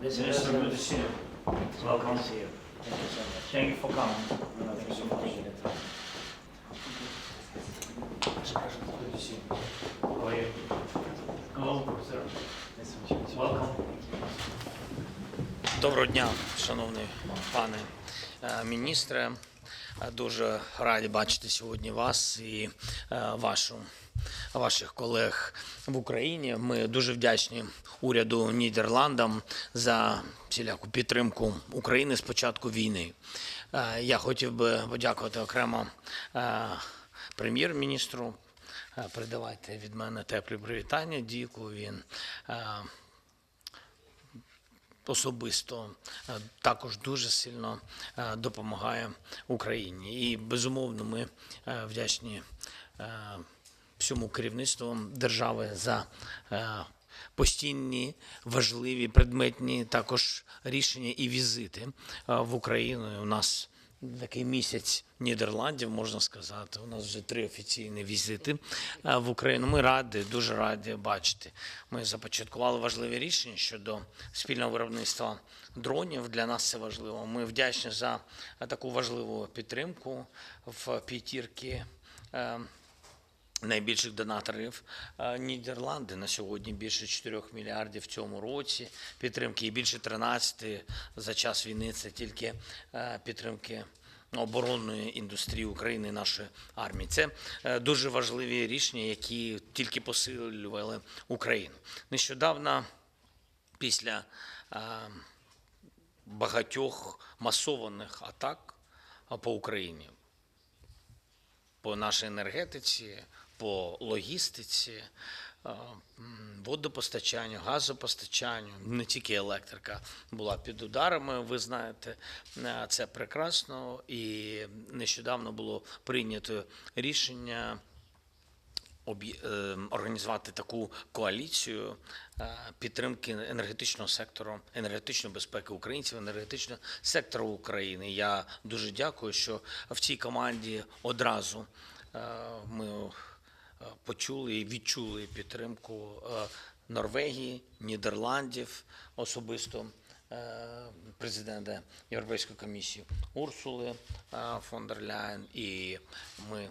Minister, good to see you. it's Welcome. to see you. Thank you so much. Thank you for coming. No, thank you so much. Good to see you. How are you? Hello, sir. Nice to meet you. Welcome. Доброго дня, шановний пане е, міністре. Дуже раді бачити сьогодні вас і е, вашу, ваших колег в Україні. Ми дуже вдячні уряду Нідерландам за всіляку підтримку України з початку війни. Е, Я хотів би подякувати окремо е, прем'єр-міністру. Передавайте від мене теплі привітання. Діку він особисто е, також дуже сильно е, допомагає Україні. І безумовно, ми е, вдячні всьому керівництву держави за постійні важливі предметні також рішення і візити в Україну. У нас такий місяць Нідерландів, можна сказати. У нас вже три офіційні візити е, в Україну. Ми раді, дуже раді бачити. Ми започаткували важливі рішення щодо спільного виробництва дронів. Для нас це важливо. Ми вдячні за е, таку важливу підтримку в п'ятірки. Найбільших донаторів е, Нідерланди на сьогодні більше 4 мільярдів в цьому році підтримки і більше 13 за час війни. Це тільки е, підтримки оборонної індустрії України, і нашої армії. Це е, дуже важливі рішення, які тільки посилювали Україну. Нещодавно після багатьох масованих атак по Україні по нашій енергетиці, по логістиці, е, водопостачанню, газопостачанню, не тільки електрика була під ударами. Ви знаєте, е, це прекрасно. І нещодавно було прийнято рішення е, організувати таку коаліцію підтримки енергетичного сектору, енергетичної безпеки українців, енергетичного сектору України. Я дуже дякую, що в цій команді одразу ми почули і відчули підтримку е, Норвегії, Нідерландів, особисто е, президента Європейської комісії Урсули е, фон дер Ляєн. І ми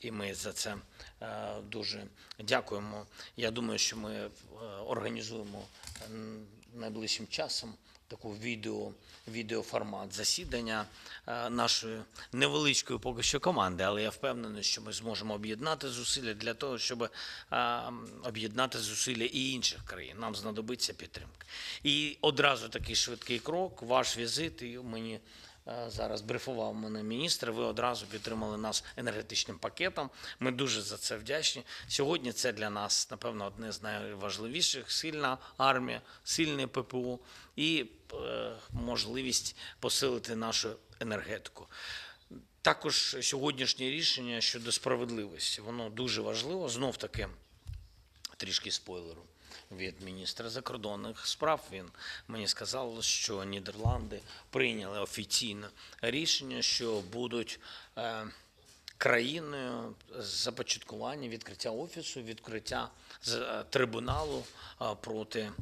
і ми за це е, дуже дякуємо. Я думаю, що ми е, організуємо найближчим часом таку відео, відеоформат засідання е, нашої невеличкої поки що команди, але я впевнений, що ми зможемо об'єднати зусилля для того, щоб е, об'єднати зусилля і інших країн. Нам знадобиться підтримка. І одразу такий швидкий крок, ваш візит, і мені Зараз брифував мене міністр. Ви одразу підтримали нас енергетичним пакетом. Ми дуже за це вдячні. Сьогодні це для нас, напевно, одне з найважливіших: сильна армія, сильне ППО і е, можливість посилити нашу енергетику. Також сьогоднішнє рішення щодо справедливості, воно дуже важливо. Знов таки трішки спойлеру від міністра закордонних справ. Він мені сказав, що Нідерланди прийняли офіційне рішення, що будуть е, країною започаткування відкриття офісу, відкриття е, трибуналу е, проти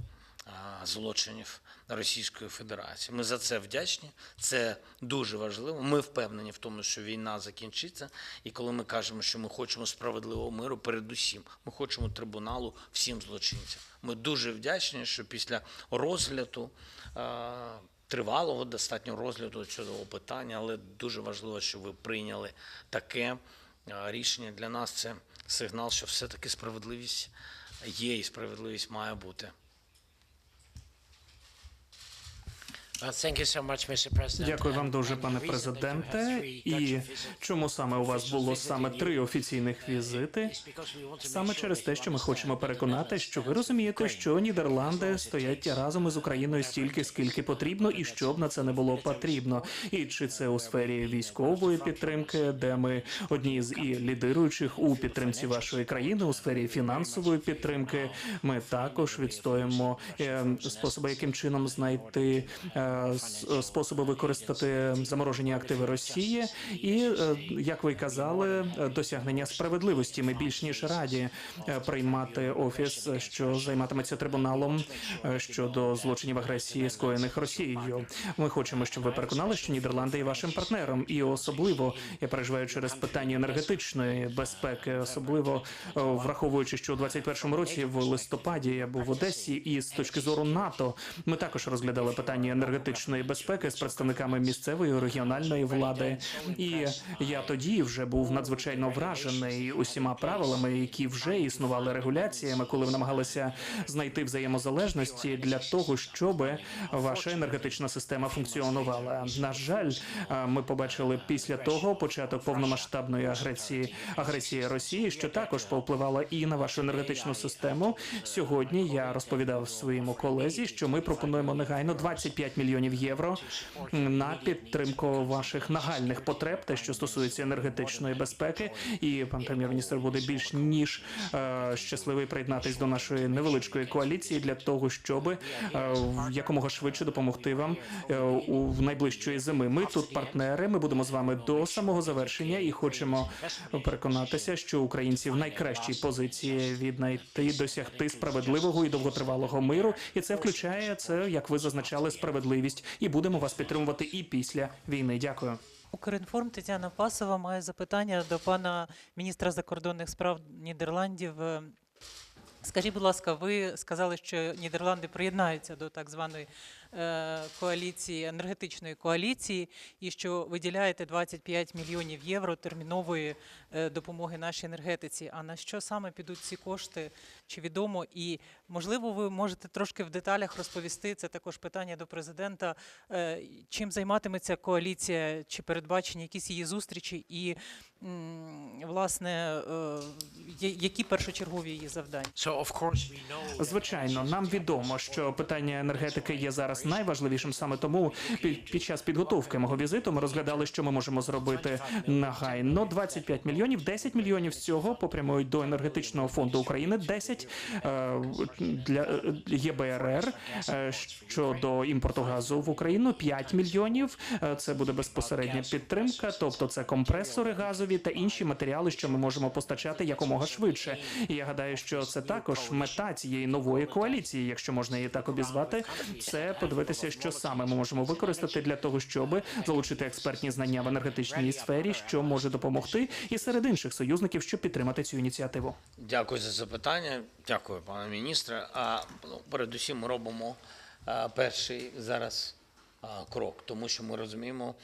злочинів Російської Федерації. Ми за це вдячні. Це дуже важливо. Ми впевнені в тому, що війна закінчиться. І коли ми кажемо, що ми хочемо справедливого миру, передусім, ми хочемо трибуналу всім злочинцям. Ми дуже вдячні, що після розгляду. Тривалого достатньо розгляду цього питання, але дуже важливо, що ви прийняли таке рішення. Для нас це сигнал, що все-таки справедливість є і справедливість має бути. Дякую вам дуже, пане президенте. І чому саме у вас було саме три офіційних візити? Саме через те, що ми хочемо переконати, що ви розумієте, що Нідерланди стоять разом із Україною стільки, скільки потрібно, і щоб на це не було потрібно. І чи це у сфері військової підтримки, де ми одні з і лідируючих у підтримці вашої країни, у сфері фінансової підтримки, ми також відстоїмо е, способи, яким чином знайти способи використати заморожені активи Росії, і е, як ви казали, досягнення справедливості. Ми більш ніж раді е, приймати офіс, що займатиметься трибуналом е, щодо злочинів агресії, скоєних Росією. Ми хочемо, щоб ви переконали, що Нідерланди є вашим партнером, і особливо я переживаю через питання енергетичної безпеки, особливо враховуючи, що у 21-му році в листопаді я був в Одесі, і з точки зору НАТО ми також розглядали питання енергетичної безпеки з представниками місцевої регіональної влади. І я тоді вже був надзвичайно вражений усіма правилами, які вже існували регуляціями, коли ви намагалися знайти взаємозалежності для того, щоб ваша енергетична система функціонувала. На жаль, ми побачили після того початок повномасштабної агресії агресії Росії, що також повпливала і на вашу енергетичну систему. Сьогодні я розповідав своєму колезі, що ми пропонуємо негайно 25 мільйонів євро на підтримку ваших нагальних потреб, те, що стосується енергетичної безпеки. І пан прем'єр-міністр буде більш ніж е, щасливий приєднатись до нашої невеличкої коаліції для того, щоб е, якомога швидше допомогти вам е, у в найближчої зими. Ми тут партнери. Ми будемо з вами до самого завершення і хочемо переконатися, що українці в найкращій позиції віднайти досягти справедливого і довготривалого миру. І це включає це, як ви зазначали, справедливість. І будемо вас підтримувати і після війни. Дякую. Укрінформ Тетяна Пасова має запитання до пана міністра закордонних справ Нідерландів. Е, Скажіть, будь ласка, ви сказали, що Нідерланди приєднаються до так званої коаліції, енергетичної коаліції, і що виділяєте 25 мільйонів євро термінової е, допомоги нашій енергетиці. А на що саме підуть ці кошти? Чи відомо? І можливо, ви можете трошки в деталях розповісти. Це також питання до президента. е, Чим займатиметься коаліція? Чи передбачені якісь її зустрічі? І власне, е, які першочергові її завдання? Звичайно, нам відомо, що питання енергетики є зараз найважливішим. Саме тому під, під час підготовки мого візиту ми розглядали, що ми можемо зробити негайно. 25 мільйонів, 10 мільйонів з цього попрямують до енергетичного фонду України, 10 е, для е, ЄБРР е, щодо імпорту газу в Україну, 5 мільйонів. Це буде безпосередня підтримка, тобто це компресори газові та інші матеріали, що ми можемо постачати якомога швидше. І я гадаю, що це також мета цієї нової коаліції, якщо можна її так обізвати. Це подивитися, що саме ми можемо використати для того, щоб залучити експертні знання в енергетичній сфері, що може допомогти, і серед інших союзників, щоб підтримати цю ініціативу. Дякую за запитання. Дякую, пане міністре. А ну, передусім ми робимо а, перший зараз а, крок, тому що ми розуміємо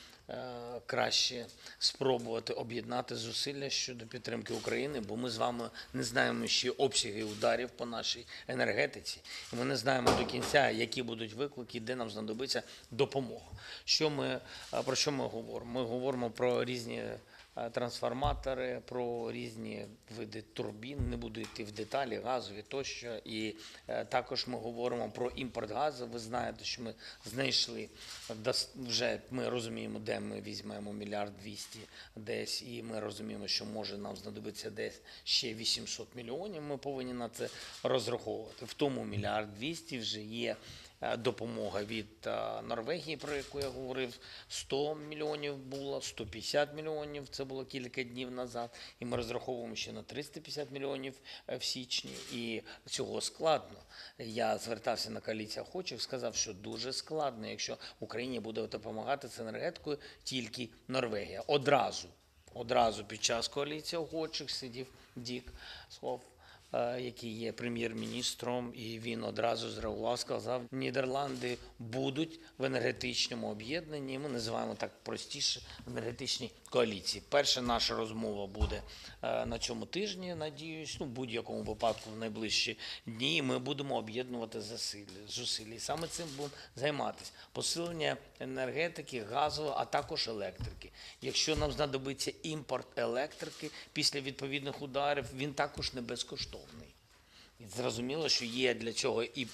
краще спробувати об'єднати зусилля щодо підтримки України, бо ми з вами не знаємо ще обсяги ударів по нашій енергетиці, і ми не знаємо до кінця, які будуть виклики, де нам знадобиться допомога. Що ми про що ми говоримо? Ми говоримо про різні е, трансформатори, про різні види турбін. Не буду йти в деталі, газові тощо. І е, також ми говоримо про імпорт газу. Ви знаєте, що ми знайшли вже ми розуміємо, де ми візьмемо мільярд двісті десь, і ми розуміємо, що може нам знадобиться десь ще 800 мільйонів. Ми повинні на це розраховувати. В тому мільярд двісті вже є е, допомога від е, Норвегії, про яку я говорив, 100 мільйонів було, 150 мільйонів, це було кілька днів назад, і ми розраховуємо ще на 350 мільйонів е, в січні, і цього складно. Я звертався на коаліцію охочих, сказав, що дуже складно, якщо Україні буде допомагати з енергетикою тільки Норвегія. Одразу, одразу під час коаліції охочих сидів Дік. Слов е, який є прем'єр-міністром, і він одразу зреагував, сказав, Нідерланди будуть в енергетичному об'єднанні. Ми називаємо так простіше енергетичні коаліції. Перша наша розмова буде е, на цьому тижні. Надіюсь, ну в будь-якому випадку в найближчі дні ми будемо об'єднувати зусилля. І саме цим будемо займатися. Посилення енергетики, газової, а також електрики. Якщо нам знадобиться імпорт електрики після відповідних ударів, він також не безкоштовний. І зрозуміло, що є для чого і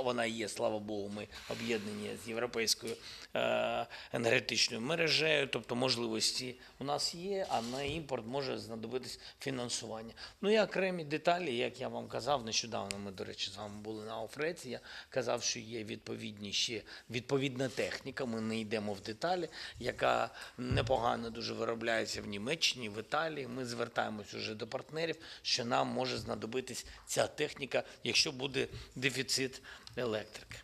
вона є, слава Богу, ми об'єднані з європейською е, енергетичною мережею, тобто можливості у нас є, а на імпорт може знадобитись фінансування. Ну і окремі деталі, як я вам казав, нещодавно ми, до речі, з вами були на Офреці. Я казав, що є відповідні ще відповідна техніка. Ми не йдемо в деталі, яка непогано дуже виробляється в Німеччині, в Італії. Ми звертаємось уже до партнерів, що нам може знадобитись ця техніка, якщо буде дефіцит електрики.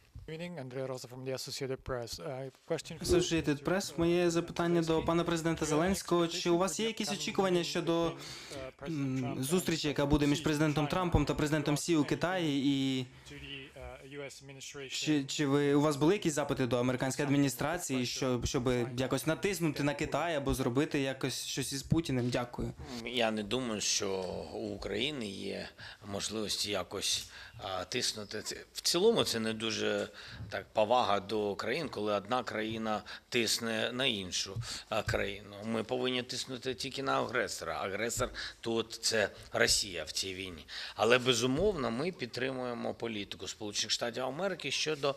Associated Press. Question for Associated Press. Моє запитання до пана президента Зеленського. Чи у вас є якісь очікування щодо м, зустрічі, яка буде між президентом Трампом та президентом Сі у Китаї? І чи, чи ви у вас були якісь запити до американської адміністрації, щоб, щоб якось натиснути на Китай або зробити якось щось із Путіним? Дякую. Я не думаю, що у України є можливості якось а, тиснути. Це- В цілому це не дуже так повага до країн, коли одна країна тисне на іншу а, країну. Ми повинні тиснути тільки на агресора. Агресор тут це Росія в цій війні. Але безумовно ми підтримуємо політику Сполучених Штатів Америки щодо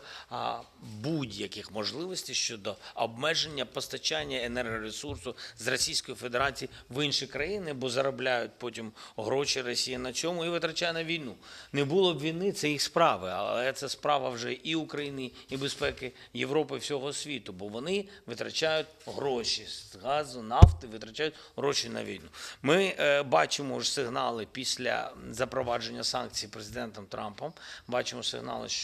будь-яких можливостей щодо обмеження постачання енергоресурсу з Російської Федерації в інші країни, бо заробляють потім гроші Росія на цьому і витрачає на війну. Не було б війни, це їх справи, але це справа вже і України, і безпеки Європи, всього світу, бо вони витрачають гроші з газу, нафти, витрачають гроші на війну. Ми е, бачимо ж сигнали після запровадження санкцій президентом Трампом. Бачимо сигнали, що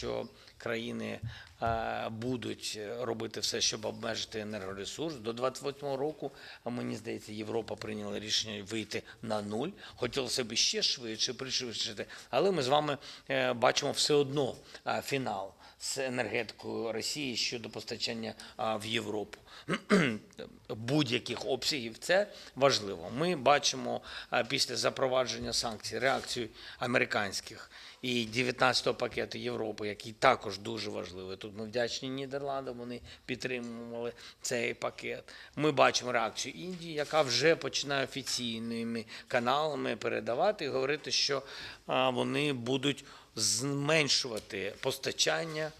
країни е, будуть робити все, щоб обмежити енергоресурс. До 28 року, мені здається, Європа прийняла рішення вийти на нуль. Хотілося б ще швидше пришвидшити, але ми з вами е, бачимо все одно е, фінал з енергетикою Росії щодо постачання в Європу будь-яких обсягів. Це важливо. Ми бачимо після запровадження санкцій реакцію американських і 19-го пакету Європи, який також дуже важливий. Тут ми вдячні Нідерландам, вони підтримували цей пакет. Ми бачимо реакцію Індії, яка вже починає офіційними каналами передавати і говорити, що вони будуть зменшувати постачання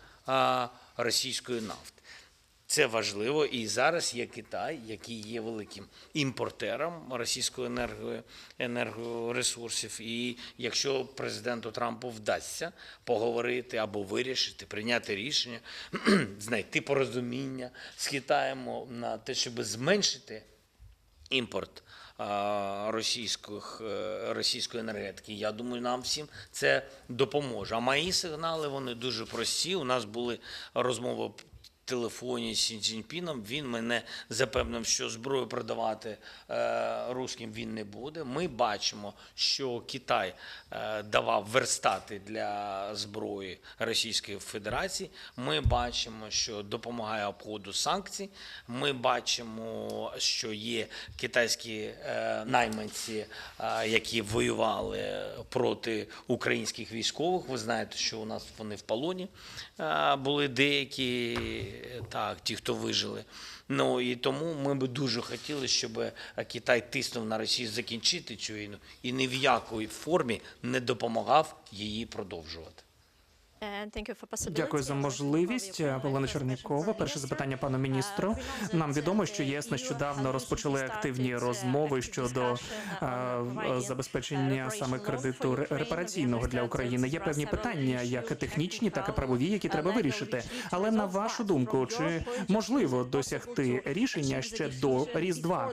російської нафти. Це важливо. І зараз є Китай, який є великим імпортером російської енерго, енергоресурсів. І якщо президенту Трампу вдасться поговорити або вирішити, прийняти рішення, знайти порозуміння з Китаєм на те, щоб зменшити імпорт російських, е, російської енергетики. Я думаю, нам всім це допоможе. А мої сигнали вони дуже прості. У нас були розмови телефоні з Сі Цзіньпіном. Він мене запевнив, що зброю продавати е, русським він не буде. Ми бачимо, що Китай е, давав верстати для зброї Російської Федерації. Ми бачимо, що допомагає обходу санкцій. Ми бачимо, що є китайські е, найманці, е, які воювали проти українських військових. Ви знаєте, що у нас вони в полоні е, були деякі, так, ті, хто вижили. Ну і тому ми би дуже хотіли, щоб е, Китай тиснув на Росію закінчити цю війну і ні в якої формі не допомагав її продовжувати. Дякую за можливість. Олена Чернякова. Перше запитання пану міністру. Нам відомо, що ЄС нещодавно розпочали активні розмови щодо е, забезпечення саме кредиту репараційного для України. Є певні питання, як технічні, так і правові, які треба вирішити. Але на вашу думку, чи можливо досягти рішення ще до Різдва?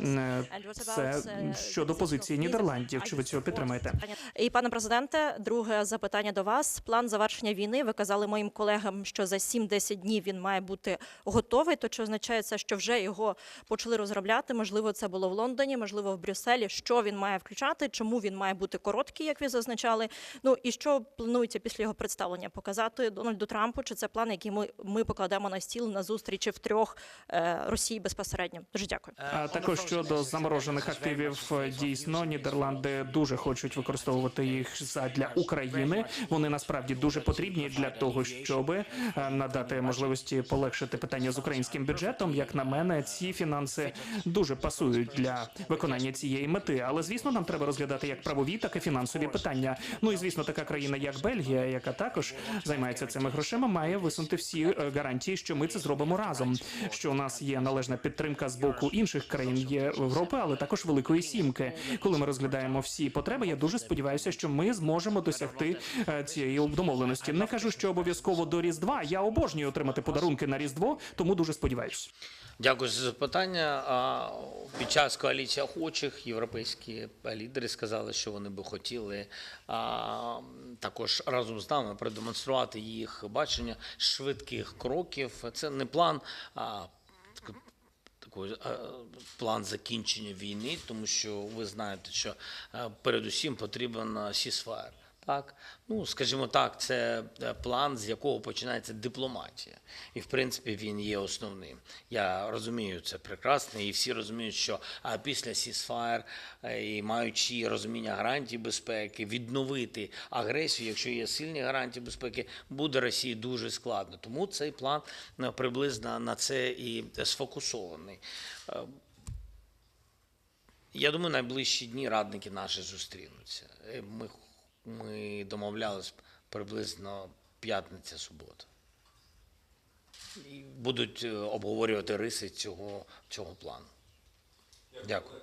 Е, Це щодо позиції Нідерландів. Чи ви цього підтримаєте? І пане президенте, друге запитання до вас. План завершення війни. Ви казали моїм колегам, що за 7-10 днів він має бути готовий. То чи означає це, що вже його почали розробляти? Можливо, це було в Лондоні, можливо, в Брюсселі. Що він має включати? Чому він має бути короткий, як ви зазначали? Ну і що планується після його представлення? Показати Дональду Трампу? Чи це план, який ми, ми покладемо на стіл на зустрічі в трьох е, Росії безпосередньо? Дуже дякую. А також щодо заморожених активів, е, дійсно Нідерланди дуже хочуть використовувати їх задля України. Вони насправді дуже дуже потрібні для того, щоб е, надати можливості полегшити питання з українським бюджетом. Як на мене, ці фінанси дуже пасують для виконання цієї мети. Але звісно, нам треба розглядати як правові, так і фінансові питання. Ну і звісно, така країна, як Бельгія, яка також займається цими грошима, має висунути всі е, гарантії, що ми це зробимо разом. Що у нас є належна підтримка з боку інших країн Європи, але також Великої Сімки. Коли ми розглядаємо всі потреби, я дуже сподіваюся, що ми зможемо досягти е, цієї домовленості. Не кажу, що обов'язково до Різдва. Я обожнюю отримати подарунки на Різдво, тому дуже сподіваюся. Дякую за запитання. Під час коаліції охочих європейські лідери сказали, що вони би хотіли також разом з нами продемонструвати їх бачення швидких кроків. Це не план. А, так- такий е, план закінчення війни, тому що ви знаєте, що е, передусім потрібен сісфаєр. Так, ну скажімо так, це е, план, з якого починається дипломатія, і в принципі він є основним. Я розумію це прекрасно, і всі розуміють, що а, після сісфаєр і маючи розуміння гарантій безпеки, відновити агресію, якщо є сильні гарантії безпеки, буде Росії дуже складно. Тому цей план е, приблизно на це і сфокусований. Е, я думаю, найближчі дні радники наші зустрінуться. Е, Ми, ми домовлялись приблизно п'ятниця-субота. І будуть е, обговорювати риси цього, цього плану. Дякую.